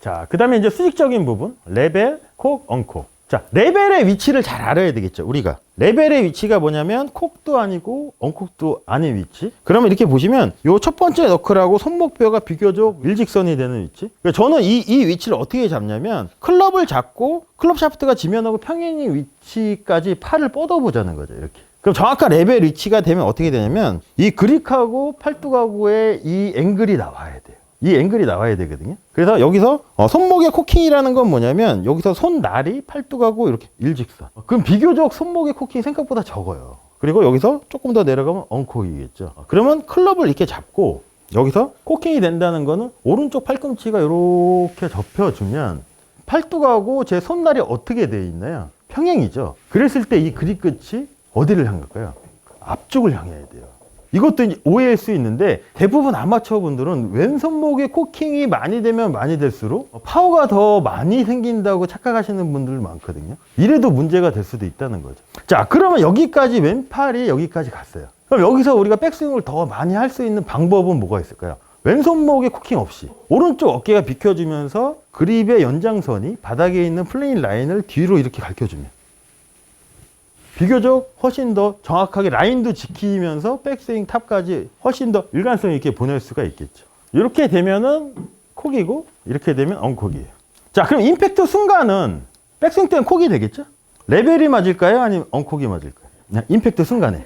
자, 그 다음에 이제 수직적인 부분. 레벨, 콕, 엉콕. 자, 레벨의 위치를 잘 알아야 되겠죠, 우리가. 레벨의 위치가 뭐냐면, 콕도 아니고, 엉콕도 아닌 위치. 그러면 이렇게 보시면, 요 첫 번째 너클하고 손목뼈가 비교적 일직선이 되는 위치. 그러니까 저는 이, 이 위치를 어떻게 잡냐면, 클럽을 잡고, 클럽 샤프트가 지면하고 평행인 위치까지 팔을 뻗어보자는 거죠, 이렇게. 그럼 정확한 레벨 위치가 되면 어떻게 되냐면, 이 그릭하고 팔뚝하고의 이 앵글이 나와야 돼요. 이 앵글이 나와야 되거든요. 그래서 여기서 어, 손목의 코킹이라는 건 뭐냐면 여기서 손날이 팔뚝하고 이렇게 일직선. 그럼 비교적 손목의 코킹이 생각보다 적어요. 그리고 여기서 조금 더 내려가면 엉콕이겠죠. 그러면 클럽을 이렇게 잡고 여기서 코킹이 된다는 거는 오른쪽 팔꿈치가 이렇게 접혀주면 팔뚝하고 제 손날이 어떻게 돼 있나요? 평행이죠. 그랬을 때 이 그립 끝이 어디를 향할까요? 앞쪽을 향해야 돼요. 이것도 오해할 수 있는데 대부분 아마추어 분들은 왼손목에 코킹이 많이 되면 많이 될수록 파워가 더 많이 생긴다고 착각하시는 분들 많거든요. 이래도 문제가 될 수도 있다는 거죠. 자, 그러면 여기까지 왼팔이 여기까지 갔어요. 그럼 여기서 우리가 백스윙을 더 많이 할 수 있는 방법은 뭐가 있을까요? 왼손목에 코킹 없이 오른쪽 어깨가 비켜주면서 그립의 연장선이 바닥에 있는 플레인 라인을 뒤로 이렇게 가르쳐주면 비교적 훨씬 더 정확하게 라인도 지키면서 백스윙 탑까지 훨씬 더 일관성 있게 보낼 수가 있겠죠. 이렇게 되면은 콕이고 이렇게 되면 엉콕이에요. 자, 그럼 임팩트 순간은 백스윙 때는 콕이 되겠죠? 레벨이 맞을까요? 아니면 엉콕이 맞을까요? 임팩트 순간에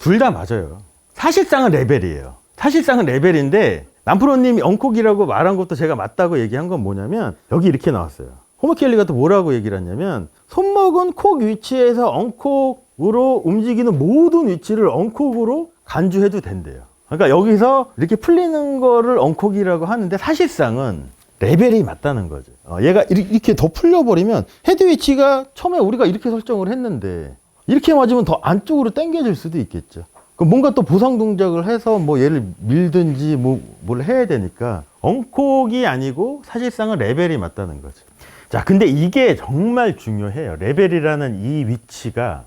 둘 다 맞아요. 사실상은 레벨이에요. 사실상은 레벨인데 남프로님이 엉콕이라고 말한 것도 제가 맞다고 얘기한 건 뭐냐면 여기 이렇게 나왔어요. 호머켈리가 또 뭐라고 얘기를 했냐면 손목은 콕 위치에서 엉콕으로 움직이는 모든 위치를 엉콕으로 간주해도 된대요. 그러니까 여기서 이렇게 풀리는 거를 엉콕이라고 하는데 사실상은 레벨이 맞다는 거죠. 어, 얘가 이렇게 더 풀려버리면 헤드 위치가 처음에 우리가 이렇게 설정을 했는데 이렇게 맞으면 더 안쪽으로 당겨질 수도 있겠죠. 그럼 뭔가 또 보상 동작을 해서 뭐 얘를 밀든지 뭐 뭘 해야 되니까 엉콕이 아니고 사실상은 레벨이 맞다는 거죠. 자, 근데 이게 정말 중요해요. 레벨이라는 이 위치가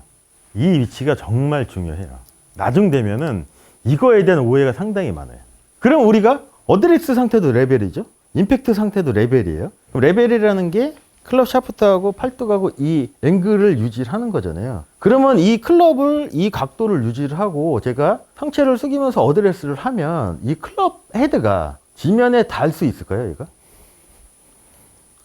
이 위치가 정말 중요해요. 나중 되면은 이거에 대한 오해가 상당히 많아요. 그럼 우리가 어드레스 상태도 레벨이죠. 임팩트 상태도 레벨이에요. 레벨이라는 게 클럽 샤프트하고 팔뚝하고 이 앵글을 유지를 하는 거잖아요. 그러면 이 클럽을 이 각도를 유지를 하고 제가 상체를 숙이면서 어드레스를 하면 이 클럽 헤드가 지면에 닿을 수 있을까요, 얘가?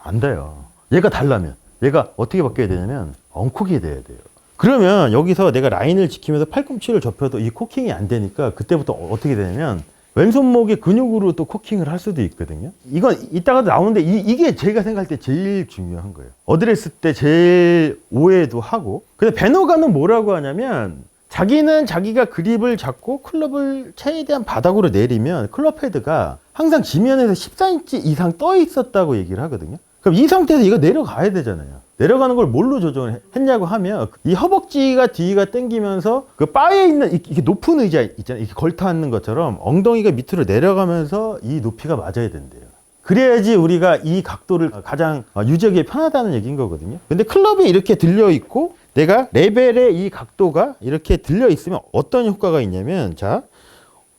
안 돼요. 얘가 달라면 얘가 어떻게 바뀌어야 되냐면 엉콕이 돼야 돼요. 그러면 여기서 내가 라인을 지키면서 팔꿈치를 접혀도 이 코킹이 안 되니까 그때부터 어떻게 되냐면 왼손목의 근육으로 또 코킹을 할 수도 있거든요. 이건 이따가도 나오는데 이, 게 제가 생각할 때 제일 중요한 거예요. 어드레스 때 제일 오해도 하고. 근데 베노가는 뭐라고 하냐면 자기는 자기가 그립을 잡고 클럽을 최대한 바닥으로 내리면 클럽 헤드가 항상 지면에서 14인치 이상 떠 있었다고 얘기를 하거든요. 그럼 이 상태에서 이거 내려가야 되잖아요. 내려가는 걸 뭘로 조정을 했냐고 하면 이 허벅지가 뒤가 당기면서 그 바에 있는 이- 이렇게 높은 의자 있잖아요. 이렇게 걸터 앉는 것처럼 엉덩이가 밑으로 내려가면서 이 높이가 맞아야 된대요. 그래야지 우리가 이 각도를 가장 유지하기 편하다는 얘기인 거거든요. 근데 클럽이 이렇게 들려 있고 내가 레벨의 이 각도가 이렇게 들려 있으면 어떤 효과가 있냐면 자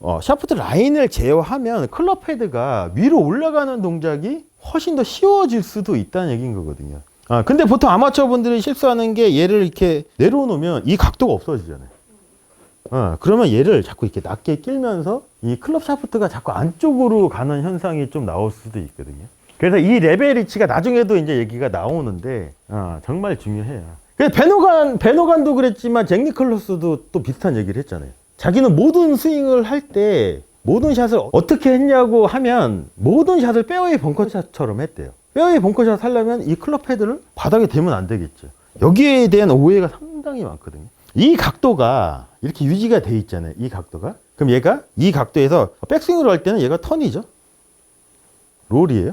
어, 샤프트 라인을 제어하면 클럽 헤드가 위로 올라가는 동작이 훨씬 더 쉬워질 수도 있다는 얘기인 거거든요. 아, 근데 보통 아마추어 분들이 실수하는 게 얘를 이렇게 내려놓으면 이 각도가 없어지잖아요. 어, 그러면 얘를 자꾸 이렇게 낮게 끼면서 이 클럽 샤프트가 자꾸 안쪽으로 가는 현상이 좀 나올 수도 있거든요. 그래서 이 레벨 위치가 나중에도 이제 얘기가 나오는데 어, 정말 중요해요. 베노간 베노간도 그랬지만 잭 니클로스도 또 비슷한 얘기를 했잖아요. 자기는 모든 스윙을 할 때 모든 샷을 어떻게 했냐고 하면 모든 샷을 페어웨이 벙커샷처럼 했대요. 페어웨이 벙커샷 하려면 이 클럽 헤드를 바닥에 대면 안 되겠죠. 여기에 대한 오해가 상당히 많거든요. 이 각도가 이렇게 유지가 돼 있잖아요. 이 각도가. 그럼 얘가 이 각도에서 백스윙을 할 때는 얘가 턴이죠. 롤이에요.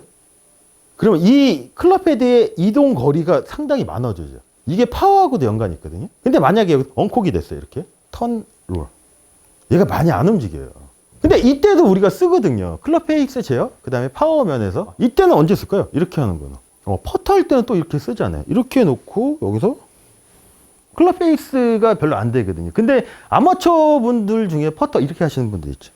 그러면 이 클럽 헤드의 이동 거리가 상당히 많아져요. 이게 파워하고도 연관이 있거든요. 근데 만약에 엉콕이 됐어요. 이렇게 턴 롤. 얘가 많이 안 움직여요. 근데 이때도 우리가 쓰거든요. 클럽 페이스 제어, 그 다음에 파워 면에서. 이때는 언제 쓸까요? 이렇게 하는 거는. 어, 퍼터 할 때는 또 이렇게 쓰잖아요. 이렇게 놓고, 여기서 클럽 페이스가 별로 안 되거든요. 근데 아마추어 분들 중에 퍼터 이렇게 하시는 분들 있죠.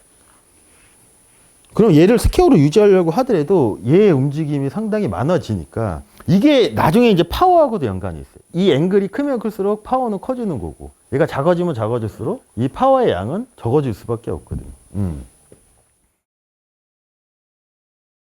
그럼 얘를 스퀘어로 유지하려고 하더라도 얘의 움직임이 상당히 많아지니까 이게 나중에 이제 파워하고도 연관이 있어요. 이 앵글이 크면 클수록 파워는 커지는 거고 얘가 작아지면 작아질수록 이 파워의 양은 적어질 수밖에 없거든요. 음.